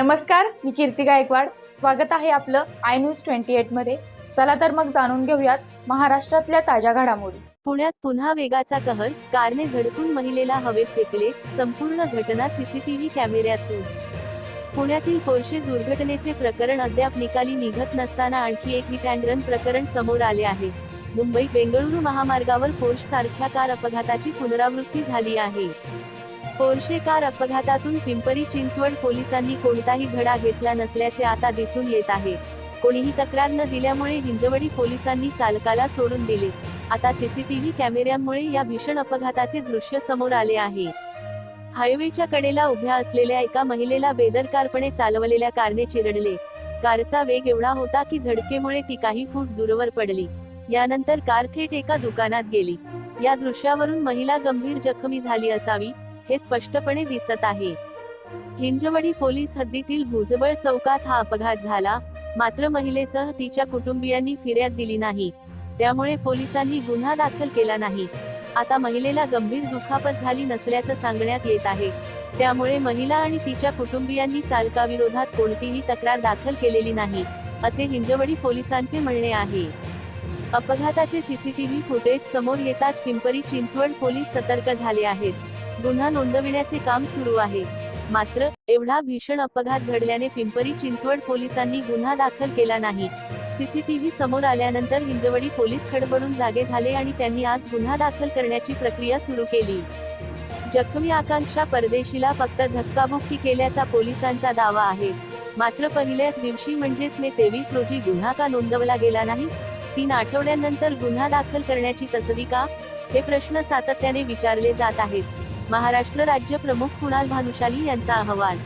नमस्कार मी कीर्ती गायकवाड. स्वागत आहे आपलं आय न्यूज ट्वेंटी एटमध्ये. चला तर मग जाणून घेऊयात महाराष्ट्रातल्या ताज्या घडामोडी. पुण्यात पुन्हा वेगाचा कहर कारने धडकून महिलेला हवेत फेकले संपूर्ण घटना सीसीटीव्ही कॅमेऱ्यातून. पुण्यातील पोर्शे दुर्घटनेचे प्रकरण अद्याप निकाली निघत नसताना आणखी एक हिट अँड रन प्रकरण समोर आले आहे. मुंबई बेंगळुरू महामार्गावर पोर्श सारख्या कार अपघाताची पुनरावृत्ती झाली आहे. पोर्शे कार अपघातातून पिंपरी चिंचवड पोलिसांनी कोणताही धडा घेतला नसल्याचे आता दिसून येत आहे. कोणीही तक्रार न दिल्यामुळे हिंजवडी पोलिसांनी चालकाला सोडून दिले. आता सीसीटीव्ही कॅमेऱ्यांमुळे या भीषण अपघाताचे दृश्य समोर आले आहे. हायवेच्या कडेला उभ्या असलेल्या एका महिलेला बेदरकारपणे चालवलेल्या कारने चिरडले. कारचा वेग एवढा होता की धडकेमुळे ती काही फूट दूरवर पडली. यानंतर कार थेट एका दुकानात गेली. या दृश्यावरून महिला गंभीर जखमी झाली असावी हे स्पष्टपणे दिसत आहे. हिंजवडी पोलीस हद्दीतील भुजबळ चौकात हा अपघात झाला. मात्र महिलेसह तिच्या कुटुंबियांनी फिर्याद दिली नाही. त्यामुळे पोलिसांनी गुन्हा दाखल केला नाही. आता महिलेला गंभीर दुखापत झाली नसल्याचं सांगण्यात येत आहे. त्यामुळे महिला आणि तिच्या कुटुंबियांनी चालकाविरोधात कोणतीही तक्रार दाखल केलेली नाही असे हिंजवडी पोलिसांचे म्हणणे आहे. अपघाताचे सीसीटीव्ही फुटेज समोर येताच पिंपरी चिंचवड पोलीस सतर्क झाले आहेत. गुन्हा नोंदविण्याचे काम सुरू आहे. मात्र एवढा भीषण अपघात घडल्याने पिंपरी चिंचवड पोलिसांनी गुन्हा दाखल केला नाही. सीसीटीव्ही समोर आल्यानंतर हिंजवडी पोलीस खडबडून जागे झाले आणि त्यांनी आज गुन्हा दाखल करण्याची प्रक्रिया सुरू केली. जखमी आकांक्षा परदेशीला फक्त धक्काबुक्की केल्याचा पोलिसांचा दावा आहे. मात्र पहिल्याच दिवशी म्हणजेच मे तेवीस रोजी गुन्हा का नोंदवला गेला नाही? तीन आठवड्यांनंतर गुन्हा दाखल करण्याची तसदी का? हे प्रश्न सातत्याने विचारले जात आहेत. महाराष्ट्र राज्य प्रमुख कुणाल भानुशाली यांचा अहवाल.